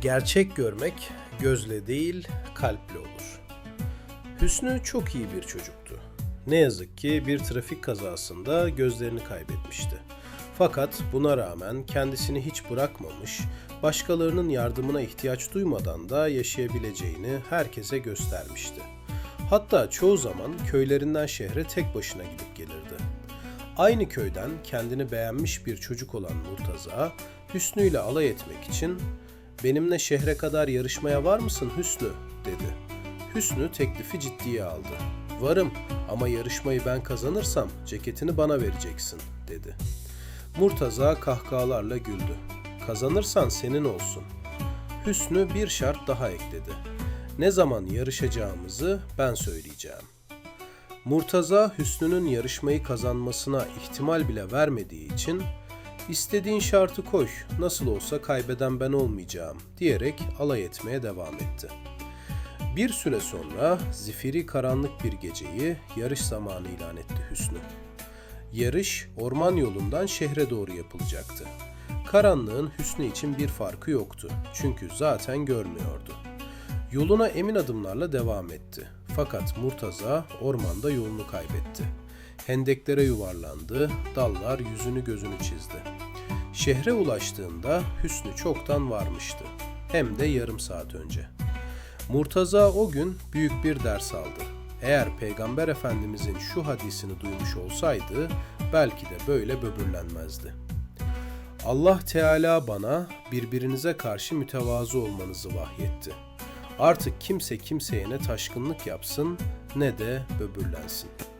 Gerçek görmek gözle değil kalple olur. Hüsnü çok iyi bir çocuktu. Ne yazık ki bir trafik kazasında gözlerini kaybetmişti. Fakat buna rağmen kendisini hiç bırakmamış, başkalarının yardımına ihtiyaç duymadan da yaşayabileceğini herkese göstermişti. Hatta çoğu zaman köylerinden şehre tek başına gidip gelirdi. Aynı köyden kendini beğenmiş bir çocuk olan Murtaza, Hüsnü ile alay etmek için "Benimle şehre kadar yarışmaya var mısın Hüsnü?" dedi. Hüsnü teklifi ciddiye aldı. "Varım ama yarışmayı ben kazanırsam ceketini bana vereceksin." dedi. Murtaza kahkahalarla güldü. "Kazanırsan senin olsun." Hüsnü bir şart daha ekledi. "Ne zaman yarışacağımızı ben söyleyeceğim." Murtaza Hüsnü'nün yarışmayı kazanmasına ihtimal bile vermediği için istediğin şartı koy, nasıl olsa kaybeden ben olmayacağım diyerek alay etmeye devam etti. Bir süre sonra zifiri karanlık bir geceyi yarış zamanı ilan etti Hüsnü. Yarış orman yolundan şehre doğru yapılacaktı. Karanlığın Hüsnü için bir farkı yoktu çünkü zaten görmüyordu. Yoluna emin adımlarla devam etti. Fakat Murtaza ormanda yolunu kaybetti. Hendeklere yuvarlandı, dallar yüzünü gözünü çizdi. Şehre ulaştığında Hüsnü çoktan varmıştı. Hem de yarım saat önce. Murtaza o gün büyük bir ders aldı. Eğer Peygamber Efendimizin şu hadisini duymuş olsaydı belki de böyle böbürlenmezdi. Allah Teala bana birbirinize karşı mütevazı olmanızı vahyetti. Artık kimse kimseye ne taşkınlık yapsın ne de böbürlensin.''